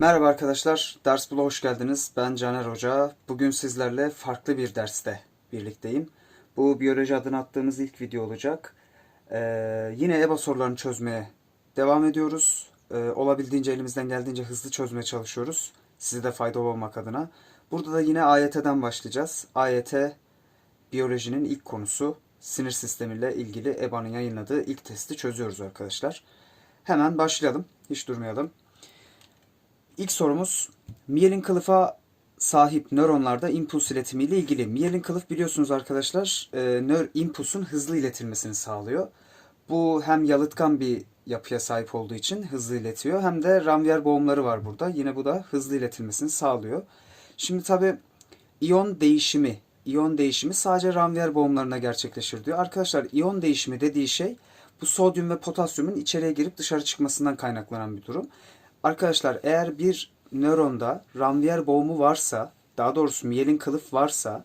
Merhaba arkadaşlar, Ders Bula hoş geldiniz. Ben Caner Hoca. Bugün sizlerle farklı bir derste birlikteyim. Bu biyoloji adını attığımız ilk video olacak. Ee, yine EBA sorularını çözmeye devam ediyoruz. Ee, olabildiğince elimizden geldiğince hızlı çözmeye çalışıyoruz. Size de faydalı olmak adına. Burada da yine AYT'den başlayacağız. AYT biyolojinin ilk konusu sinir sistemiyle ilgili EBA'nın yayınladığı ilk testi çözüyoruz arkadaşlar. Hemen başlayalım. Hiç durmayalım. İlk sorumuz miyelin kılıfa sahip nöronlarda impuls iletimi ile ilgili. Miyelin kılıf biliyorsunuz arkadaşlar e, nör impulsun hızlı iletilmesini sağlıyor. Bu hem yalıtkan bir yapıya sahip olduğu için hızlı iletiyor hem de Ramvier boğumları var burada. Yine bu da hızlı iletilmesini sağlıyor. Şimdi tabi iyon değişimi, iyon değişimi sadece Ramvier boğumlarına gerçekleşir diyor. Arkadaşlar iyon değişimi dediği şey bu sodyum ve potasyumun içeriye girip dışarı çıkmasından kaynaklanan bir durum. Arkadaşlar eğer bir nöronda Ramvier boğumu varsa, daha doğrusu miyelin kılıf varsa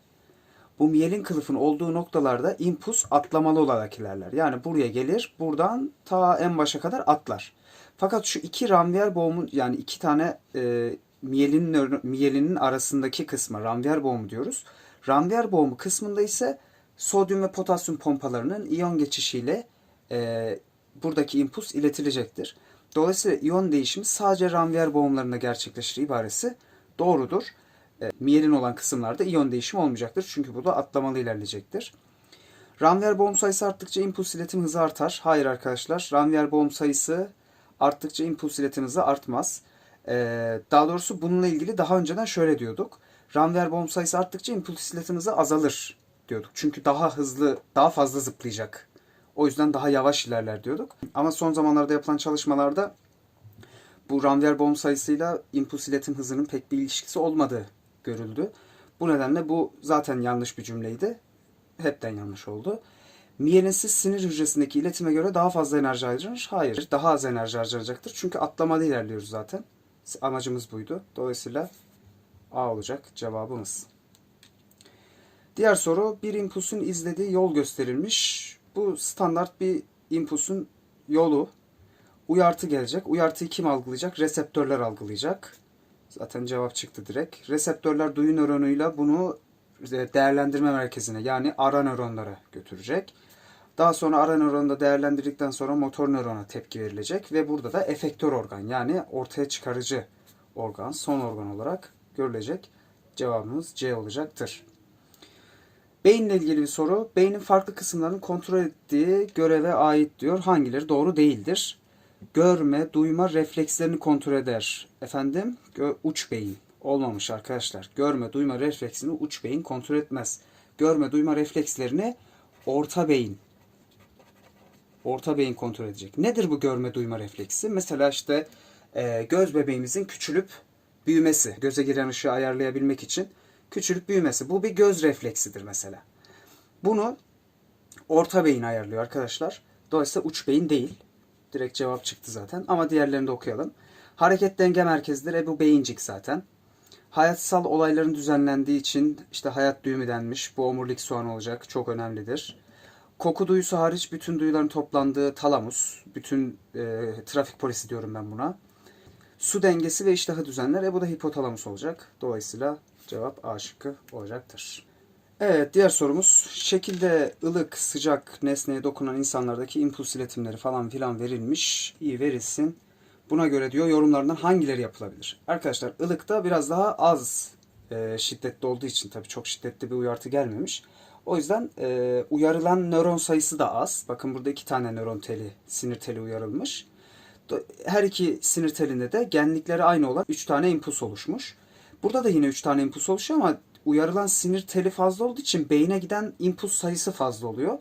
bu miyelin kılıfın olduğu noktalarda impuls atlamalı olarak ilerler. Yani buraya gelir, buradan ta en başa kadar atlar. Fakat şu iki Ramvier boğumu yani iki tane e, miyelin miyelinin arasındaki kısma Ramvier boğumu diyoruz. Ramvier boğumu kısmında ise sodyum ve potasyum pompalarının iyon geçişiyle e, buradaki impuls iletilecektir. Dolayısıyla iyon değişimi sadece Ramvier boğumlarında gerçekleşir ibaresi doğrudur. E, miyelin olan kısımlarda iyon değişimi olmayacaktır. Çünkü bu da atlamalı ilerleyecektir. Ramvier boğum sayısı arttıkça impuls iletim hızı artar. Hayır arkadaşlar. Ramvier boğum sayısı arttıkça impuls iletim hızı artmaz. E, daha doğrusu bununla ilgili daha önceden şöyle diyorduk. Ramvier boğum sayısı arttıkça impuls iletim hızı azalır diyorduk. Çünkü daha hızlı, daha fazla zıplayacak. O yüzden daha yavaş ilerler diyorduk. Ama son zamanlarda yapılan çalışmalarda bu Ramvier boğum sayısıyla impuls iletim hızının pek bir ilişkisi olmadığı görüldü. Bu nedenle bu zaten yanlış bir cümleydi. Hepten yanlış oldu. Miyelinsiz sinir hücresindeki iletime göre daha fazla enerji harcanır. Hayır, daha az enerji harcanacaktır. Çünkü atlamalı ilerliyoruz zaten. Amacımız buydu. Dolayısıyla A olacak cevabımız. Diğer soru bir impulsun izlediği yol gösterilmiş. Bu standart bir impulsun yolu. Uyartı gelecek. Uyartıyı kim algılayacak? Reseptörler algılayacak. Zaten cevap çıktı direkt. Reseptörler duyu nöronuyla bunu değerlendirme merkezine yani ara nöronlara götürecek. Daha sonra ara nöronu da değerlendirdikten sonra motor nörona tepki verilecek ve burada da efektör organ yani ortaya çıkarıcı organ, son organ olarak görülecek. Cevabımız C olacaktır. Beyinle ilgili bir soru. Beynin farklı kısımlarını kontrol ettiği göreve ait diyor. Hangileri doğru değildir? Görme, duyma reflekslerini kontrol eder. Efendim, uç beyin. Olmamış arkadaşlar. Görme, duyma refleksini uç beyin kontrol etmez. Görme, duyma reflekslerini orta beyin orta beyin kontrol edecek. Nedir bu görme duyma refleksi? Mesela işte e, göz bebeğimizin küçülüp büyümesi, göze giren ışığı ayarlayabilmek için küçülüp büyümesi. Bu bir göz refleksidir mesela. Bunu orta beyin ayarlıyor arkadaşlar. Dolayısıyla uç beyin değil. Direkt cevap çıktı zaten. Ama diğerlerini de okuyalım. Hareket denge merkezidir. E bu beyincik zaten. Hayatsal olayların düzenlendiği için işte hayat düğümü denmiş. Bu omurilik soğan olacak. Çok önemlidir. Koku duyusu hariç bütün duyuların toplandığı talamus. Bütün e, trafik polisi diyorum ben buna. Su dengesi ve iştahı düzenler. E bu da hipotalamus olacak. Dolayısıyla cevap A şıkkı olacaktır. Evet diğer sorumuz. Şekilde ılık, sıcak nesneye dokunan insanlardaki impuls iletimleri falan filan verilmiş. İyi verilsin. Buna göre diyor yorumlarından hangileri yapılabilir? Arkadaşlar ılıkta biraz daha az e, şiddetli olduğu için tabii çok şiddetli bir uyartı gelmemiş. O yüzden e, uyarılan nöron sayısı da az. Bakın burada iki tane nöron teli, sinir teli uyarılmış. Her iki sinir telinde de genlikleri aynı olan 3 tane impuls oluşmuş. Burada da yine 3 tane impuls oluşuyor ama uyarılan sinir teli fazla olduğu için beyne giden impuls sayısı fazla oluyor.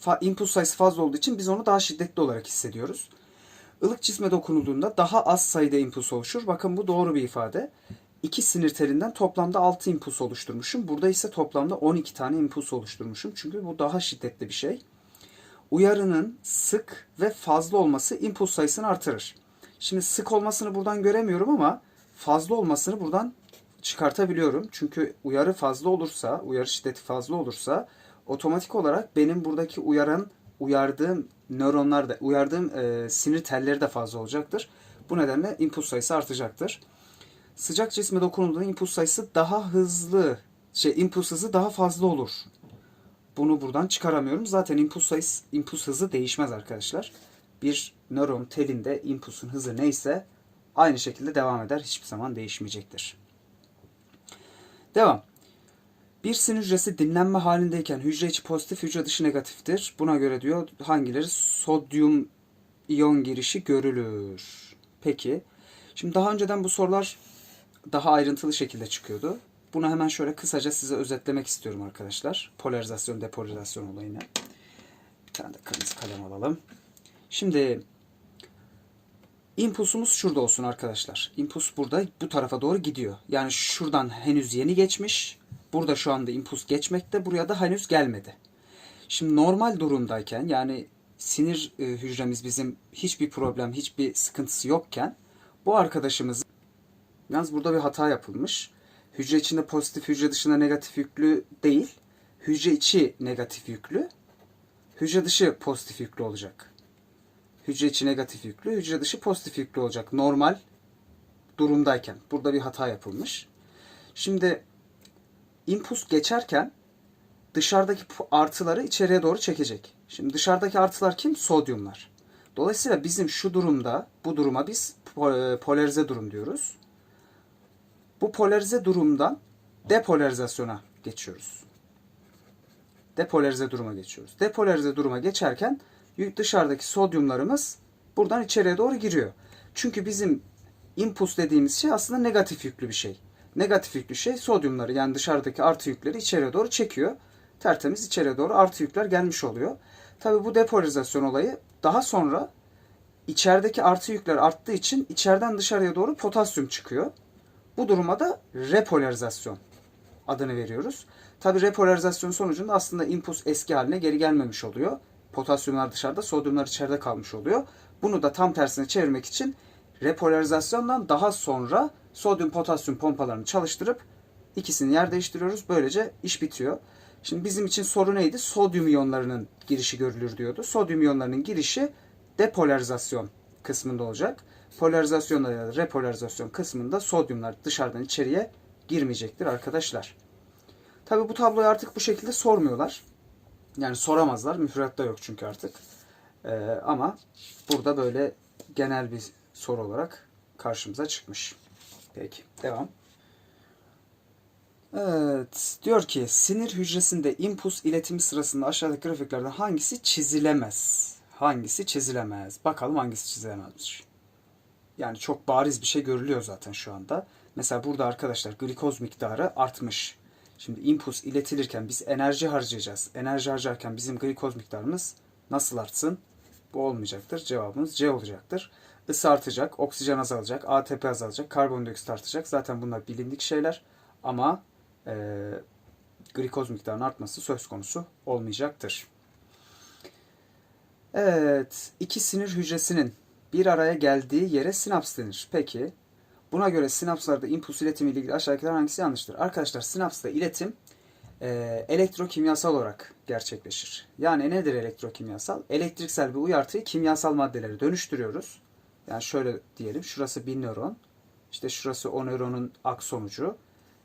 Fa- impuls sayısı fazla olduğu için biz onu daha şiddetli olarak hissediyoruz. Ilık cisme dokunulduğunda daha az sayıda impuls oluşur. Bakın bu doğru bir ifade. İki sinir telinden toplamda 6 impuls oluşturmuşum. Burada ise toplamda 12 tane impuls oluşturmuşum. Çünkü bu daha şiddetli bir şey. Uyarının sık ve fazla olması impuls sayısını artırır. Şimdi sık olmasını buradan göremiyorum ama fazla olmasını buradan çıkartabiliyorum. Çünkü uyarı fazla olursa, uyarı şiddeti fazla olursa otomatik olarak benim buradaki uyaran uyardığım nöronlar da uyardığım e, sinir telleri de fazla olacaktır. Bu nedenle impuls sayısı artacaktır. Sıcak cisme dokunulduğunda impuls sayısı daha hızlı, şey impuls hızı daha fazla olur. Bunu buradan çıkaramıyorum. Zaten impuls sayısı, impuls hızı değişmez arkadaşlar. Bir nöron telinde impulsun hızı neyse aynı şekilde devam eder. Hiçbir zaman değişmeyecektir. Devam. Bir sinir hücresi dinlenme halindeyken hücre içi pozitif, hücre dışı negatiftir. Buna göre diyor hangileri sodyum iyon girişi görülür. Peki. Şimdi daha önceden bu sorular daha ayrıntılı şekilde çıkıyordu. Bunu hemen şöyle kısaca size özetlemek istiyorum arkadaşlar. Polarizasyon, depolarizasyon olayını. Bir tane de kırmızı kalem alalım. Şimdi impulsumuz şurada olsun arkadaşlar. Impuls burada bu tarafa doğru gidiyor. Yani şuradan henüz yeni geçmiş. Burada şu anda impuls geçmekte. Buraya da henüz gelmedi. Şimdi normal durumdayken yani sinir e, hücremiz bizim hiçbir problem, hiçbir sıkıntısı yokken bu arkadaşımız yalnız burada bir hata yapılmış. Hücre içinde pozitif, hücre dışında negatif yüklü değil. Hücre içi negatif yüklü, hücre dışı pozitif yüklü olacak. Hücre içi negatif yüklü, hücre dışı pozitif yüklü olacak. Normal durumdayken. Burada bir hata yapılmış. Şimdi impuls geçerken dışarıdaki artıları içeriye doğru çekecek. Şimdi dışarıdaki artılar kim? Sodyumlar. Dolayısıyla bizim şu durumda, bu duruma biz e, polarize durum diyoruz. Bu polarize durumdan depolarizasyona geçiyoruz. Depolarize duruma geçiyoruz. Depolarize duruma geçerken dışarıdaki sodyumlarımız buradan içeriye doğru giriyor. Çünkü bizim impuls dediğimiz şey aslında negatif yüklü bir şey. Negatif yüklü şey sodyumları yani dışarıdaki artı yükleri içeriye doğru çekiyor. Tertemiz içeriye doğru artı yükler gelmiş oluyor. Tabi bu depolarizasyon olayı daha sonra içerideki artı yükler arttığı için içeriden dışarıya doğru potasyum çıkıyor. Bu duruma da repolarizasyon adını veriyoruz. Tabi repolarizasyon sonucunda aslında impuls eski haline geri gelmemiş oluyor. Potasyumlar dışarıda, sodyumlar içeride kalmış oluyor. Bunu da tam tersine çevirmek için repolarizasyondan daha sonra sodyum potasyum pompalarını çalıştırıp ikisini yer değiştiriyoruz. Böylece iş bitiyor. Şimdi bizim için soru neydi? Sodyum iyonlarının girişi görülür diyordu. Sodyum iyonlarının girişi depolarizasyon kısmında olacak. Polarizasyonla ya da repolarizasyon kısmında sodyumlar dışarıdan içeriye girmeyecektir arkadaşlar. Tabi bu tabloyu artık bu şekilde sormuyorlar. Yani soramazlar. Müfredatta yok çünkü artık. Ee, ama burada böyle genel bir soru olarak karşımıza çıkmış. Peki devam. Evet diyor ki sinir hücresinde impuls iletimi sırasında aşağıdaki grafiklerden hangisi çizilemez? Hangisi çizilemez? Bakalım hangisi çizilemezmiş. Yani çok bariz bir şey görülüyor zaten şu anda. Mesela burada arkadaşlar glikoz miktarı artmış. Şimdi impuls iletilirken biz enerji harcayacağız. Enerji harcarken bizim glikoz miktarımız nasıl artsın? Bu olmayacaktır. Cevabımız C olacaktır. Isı artacak, oksijen azalacak, ATP azalacak, karbondioksit artacak. Zaten bunlar bilindik şeyler. Ama e, glikoz miktarının artması söz konusu olmayacaktır. Evet, iki sinir hücresinin bir araya geldiği yere sinaps denir. Peki, buna göre sinapslarda impuls iletimi ile ilgili aşağıdakilerden hangisi yanlıştır? Arkadaşlar sinapsta iletim e, elektrokimyasal olarak gerçekleşir. Yani nedir elektrokimyasal? Elektriksel bir uyartıyı kimyasal maddelere dönüştürüyoruz. Yani şöyle diyelim, şurası bir nöron, işte şurası o nöronun aksonucu.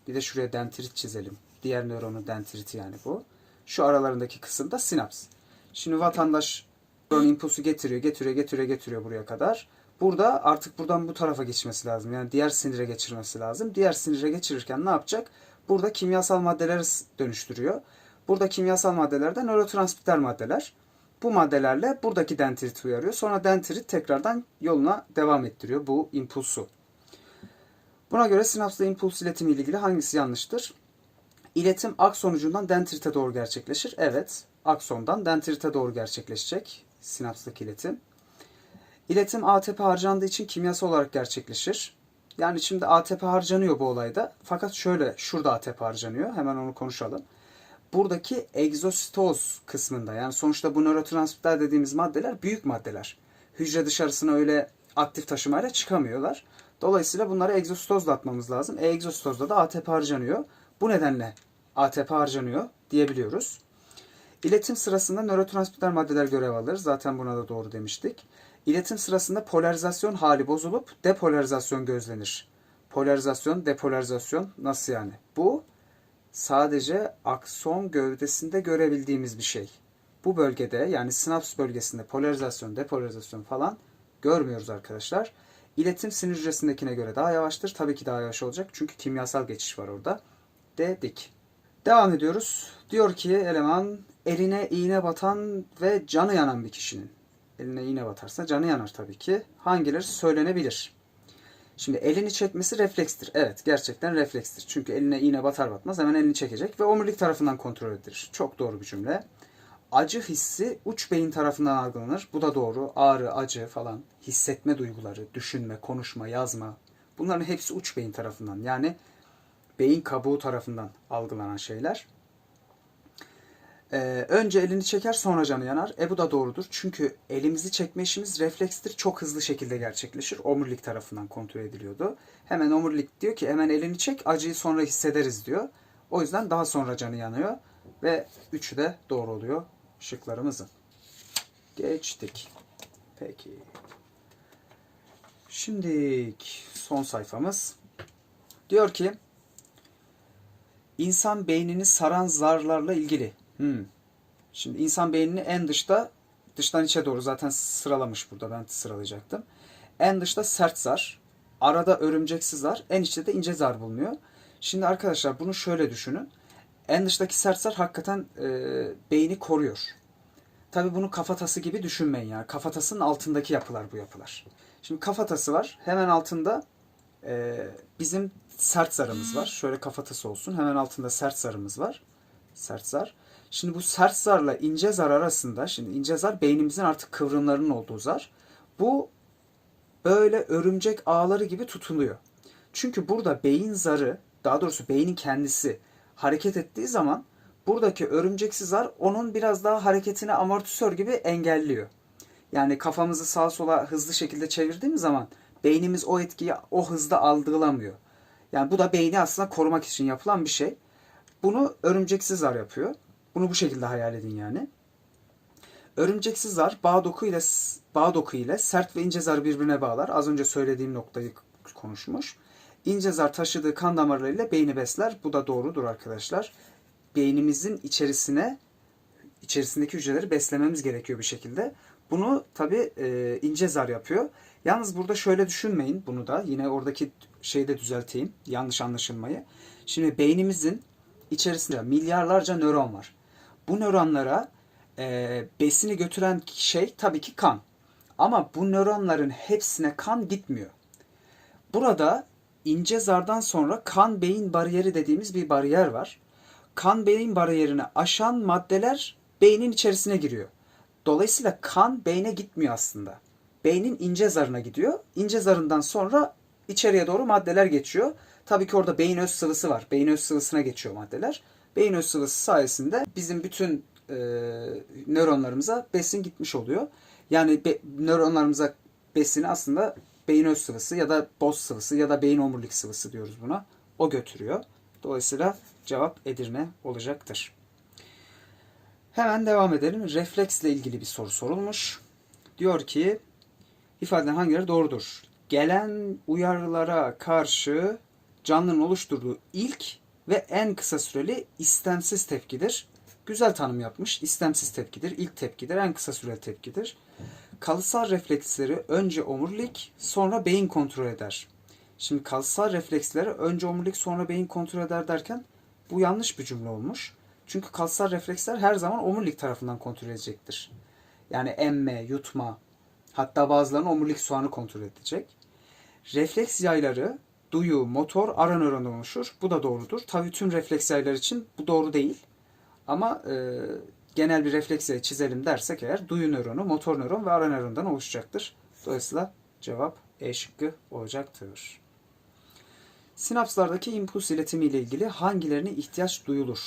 Bir de şuraya dendrit çizelim. Diğer nöronun dendriti yani bu. Şu aralarındaki kısım da sinaps. Şimdi vatandaş nöron impulsu getiriyor, getiriyor, getiriyor, getiriyor buraya kadar. Burada artık buradan bu tarafa geçmesi lazım. Yani diğer sinire geçirmesi lazım. Diğer sinire geçirirken ne yapacak? Burada kimyasal maddeleri dönüştürüyor. Burada kimyasal maddeler de nörotransmitter maddeler. Bu maddelerle buradaki dendrit uyarıyor. Sonra dendrit tekrardan yoluna devam ettiriyor bu impulsu. Buna göre sinapsla impuls iletimi ile ilgili hangisi yanlıştır? İletim akson ucundan dendrite doğru gerçekleşir. Evet, aksondan dendrite doğru gerçekleşecek sinapstaki iletim. İletim ATP harcandığı için kimyasal olarak gerçekleşir. Yani şimdi ATP harcanıyor bu olayda. Fakat şöyle, şurada ATP harcanıyor. Hemen onu konuşalım. Buradaki egzositoz kısmında yani sonuçta bu nörotransmitter dediğimiz maddeler büyük maddeler. Hücre dışarısına öyle aktif taşımayla çıkamıyorlar. Dolayısıyla bunları egzositozla atmamız lazım. E, egzositozda da ATP harcanıyor. Bu nedenle ATP harcanıyor diyebiliyoruz. İletim sırasında nörotransmitter maddeler görev alır. Zaten buna da doğru demiştik. İletim sırasında polarizasyon hali bozulup depolarizasyon gözlenir. Polarizasyon, depolarizasyon nasıl yani? Bu sadece akson gövdesinde görebildiğimiz bir şey. Bu bölgede yani sinaps bölgesinde polarizasyon, depolarizasyon falan görmüyoruz arkadaşlar. İletim sinir hücresindekine göre daha yavaştır. Tabii ki daha yavaş olacak çünkü kimyasal geçiş var orada. Dedik. Devam ediyoruz. Diyor ki eleman eline iğne batan ve canı yanan bir kişinin. Eline iğne batarsa canı yanar tabii ki. Hangileri söylenebilir? Şimdi elini çekmesi reflekstir. Evet gerçekten reflekstir. Çünkü eline iğne batar batmaz hemen elini çekecek ve omurilik tarafından kontrol edilir. Çok doğru bir cümle. Acı hissi uç beyin tarafından algılanır. Bu da doğru. Ağrı, acı falan, hissetme duyguları, düşünme, konuşma, yazma. Bunların hepsi uç beyin tarafından. Yani beyin kabuğu tarafından algılanan şeyler. Ee, önce elini çeker sonra canı yanar. E bu da doğrudur. Çünkü elimizi çekme işimiz reflekstir. Çok hızlı şekilde gerçekleşir. Omurilik tarafından kontrol ediliyordu. Hemen omurilik diyor ki hemen elini çek acıyı sonra hissederiz diyor. O yüzden daha sonra canı yanıyor. Ve üçü de doğru oluyor şıklarımızın. Geçtik. Peki. Şimdi son sayfamız. Diyor ki insan beynini saran zarlarla ilgili. Hmm. Şimdi insan beynini en dışta dıştan içe doğru zaten sıralamış burada ben sıralayacaktım. En dışta sert zar, arada örümceksiz zar, en içte de ince zar bulunuyor. Şimdi arkadaşlar bunu şöyle düşünün. En dıştaki sert zar hakikaten e, beyni koruyor. Tabi bunu kafatası gibi düşünmeyin yani. Kafatasının altındaki yapılar bu yapılar. Şimdi kafatası var. Hemen altında e, bizim sert zarımız var. Şöyle kafatası olsun. Hemen altında sert zarımız var. Sert zar. Şimdi bu sert zarla ince zar arasında, şimdi ince zar beynimizin artık kıvrımlarının olduğu zar. Bu böyle örümcek ağları gibi tutuluyor. Çünkü burada beyin zarı, daha doğrusu beynin kendisi hareket ettiği zaman buradaki örümceksi zar onun biraz daha hareketini amortisör gibi engelliyor. Yani kafamızı sağa sola hızlı şekilde çevirdiğimiz zaman beynimiz o etkiyi o hızda algılamıyor. Yani bu da beyni aslında korumak için yapılan bir şey. Bunu örümceksiz zar yapıyor. Bunu bu şekilde hayal edin yani. Örümceksiz zar bağ doku ile bağ doku ile sert ve ince zar birbirine bağlar. Az önce söylediğim noktayı konuşmuş. İnce zar taşıdığı kan damarlarıyla beyni besler. Bu da doğrudur arkadaşlar. Beynimizin içerisine içerisindeki hücreleri beslememiz gerekiyor bir şekilde. Bunu tabi e, ince zar yapıyor. Yalnız burada şöyle düşünmeyin bunu da. Yine oradaki şeyi de düzelteyim. Yanlış anlaşılmayı. Şimdi beynimizin içerisinde milyarlarca nöron var. Bu nöronlara e, besini götüren şey tabii ki kan. Ama bu nöronların hepsine kan gitmiyor. Burada ince zardan sonra kan beyin bariyeri dediğimiz bir bariyer var. Kan beyin bariyerini aşan maddeler beynin içerisine giriyor. Dolayısıyla kan beyne gitmiyor aslında. Beynin ince zarına gidiyor. İnce zarından sonra içeriye doğru maddeler geçiyor. Tabii ki orada beyin öz sıvısı var. Beyin öz sıvısına geçiyor maddeler. Beyin öz sıvısı sayesinde bizim bütün e, nöronlarımıza besin gitmiş oluyor. Yani be, nöronlarımıza besini aslında beyin öz sıvısı ya da boz sıvısı ya da beyin omurilik sıvısı diyoruz buna. O götürüyor. Dolayısıyla cevap Edirne olacaktır. Hemen devam edelim. Refleksle ilgili bir soru sorulmuş. Diyor ki ifadeden hangileri doğrudur? Gelen uyarılara karşı canlının oluşturduğu ilk ve en kısa süreli istemsiz tepkidir. Güzel tanım yapmış. İstemsiz tepkidir, ilk tepkidir, en kısa süreli tepkidir. Kalısal refleksleri önce omurilik, sonra beyin kontrol eder. Şimdi kalısal refleksleri önce omurilik, sonra beyin kontrol eder derken bu yanlış bir cümle olmuş. Çünkü kalsal refleksler her zaman omurilik tarafından kontrol edecektir. Yani emme, yutma, hatta bazılarının omurilik soğanı kontrol edecek. Refleks yayları duyu, motor, ara nörondan oluşur. Bu da doğrudur. Tabii tüm refleks yayları için bu doğru değil. Ama e, genel bir refleks yayı çizelim dersek eğer duyu nöronu, motor nöron ve ara nörondan oluşacaktır. Dolayısıyla cevap E şıkkı olacaktır. Sinapslardaki impuls iletimi ile ilgili hangilerine ihtiyaç duyulur?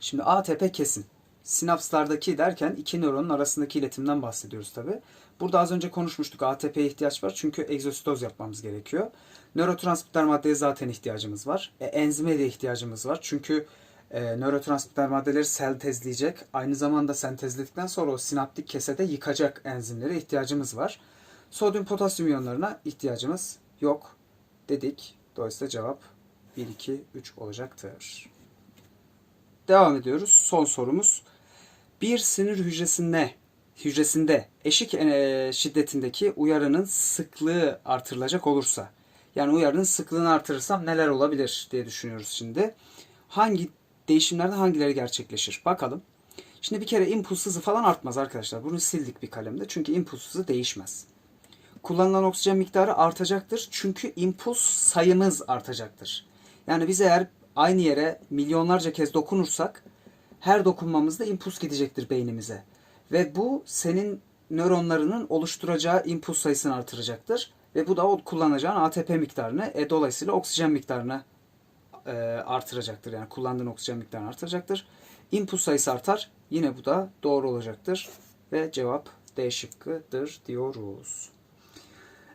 Şimdi ATP kesin. Sinapslardaki derken iki nöronun arasındaki iletimden bahsediyoruz tabi. Burada az önce konuşmuştuk ATP'ye ihtiyaç var çünkü egzositoz yapmamız gerekiyor. Nörotransmitter maddeye zaten ihtiyacımız var. E, enzime de ihtiyacımız var çünkü e, nörotransmitter maddeleri sentezleyecek. Aynı zamanda sentezledikten sonra o sinaptik kesede yıkacak enzimlere ihtiyacımız var. Sodyum potasyum iyonlarına ihtiyacımız yok dedik. Dolayısıyla cevap 1, 2, 3 olacaktır. Devam ediyoruz. Son sorumuz. Bir sinir hücresinde hücresinde eşik e, şiddetindeki uyarının sıklığı artırılacak olursa yani uyarının sıklığını artırırsam neler olabilir diye düşünüyoruz şimdi. Hangi değişimlerde hangileri gerçekleşir? Bakalım. Şimdi bir kere impuls hızı falan artmaz arkadaşlar. Bunu sildik bir kalemde. Çünkü impuls hızı değişmez. Kullanılan oksijen miktarı artacaktır. Çünkü impuls sayımız artacaktır. Yani biz eğer aynı yere milyonlarca kez dokunursak her dokunmamızda impuls gidecektir beynimize. Ve bu senin nöronlarının oluşturacağı impuls sayısını artıracaktır. Ve bu da o kullanacağın ATP miktarını, e, dolayısıyla oksijen miktarını e, artıracaktır. Yani kullandığın oksijen miktarını artıracaktır. Impuls sayısı artar. Yine bu da doğru olacaktır. Ve cevap D şıkkıdır diyoruz.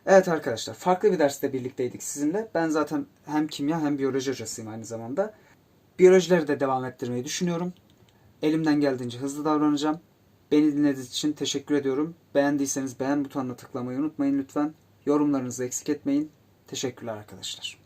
Evet arkadaşlar farklı bir derste birlikteydik sizinle. Ben zaten hem kimya hem biyoloji hocasıyım aynı zamanda. Biyolojileri de devam ettirmeyi düşünüyorum. Elimden geldiğince hızlı davranacağım. Beni dinlediğiniz için teşekkür ediyorum. Beğendiyseniz beğen butonuna tıklamayı unutmayın lütfen. Yorumlarınızı eksik etmeyin. Teşekkürler arkadaşlar.